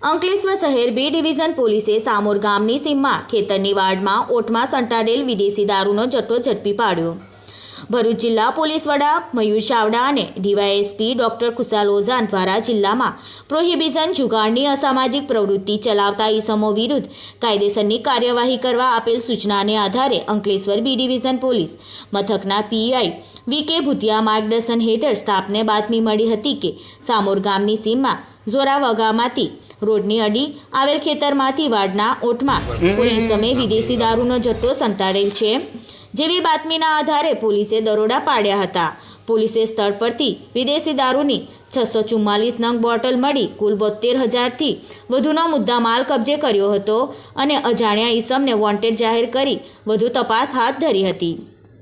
અંકલેશ્વર શહેર B division પોલીસે સામોર ગામની સીમમાં ખેતરની વાડમાં ઓઠમાં સંટાડેલ વિદેશી દારૂનો જથ્થો ઝડપી પાડ્યો. ભરૂચ જિલ્લા પોલીસ વડા મયુર ચાવડા અને ડીવાયએસપી ડોક્ટર ખુશાલ ઓઝાન દ્વારા જિલ્લામાં પ્રોહિબિઝન જુગારની અસામાજિક પ્રવૃત્તિ ચલાવતા ઈસમો વિરુદ્ધ કાયદેસરની કાર્યવાહી કરવા આપેલ સૂચનાને આધારે અંકલેશ્વર બી ડિવિઝન પોલીસ મથકના પીઆઈ વી કે ભૂતિયા માર્ગદર્શન હેઠળ સ્ટાફને બાતમી મળી હતી કે સામોર ગામની સીમમાં ઝોરાવગામાંથી રોડની અડી આવેલ ખેતરમાંથી વાડના ઓઠમાં કોઈ સમયે વિદેશી દારૂનો જથ્થો સંતાડેલ છે. જેવી બાતમીના આધારે પોલીસે દરોડા પાડ્યા હતા. પોલીસે સ્થળ પરથી વિદેશી દારૂની છસો ચુમ્માલીસ નંગ બોટલ મળી કુલ બોતેર હજારથી વધુનો મુદ્દામાલ કબજે કર્યો હતો અને અજાણ્યા ઈસમને વોન્ટેડ જાહેર કરી વધુ તપાસ હાથ ધરી હતી.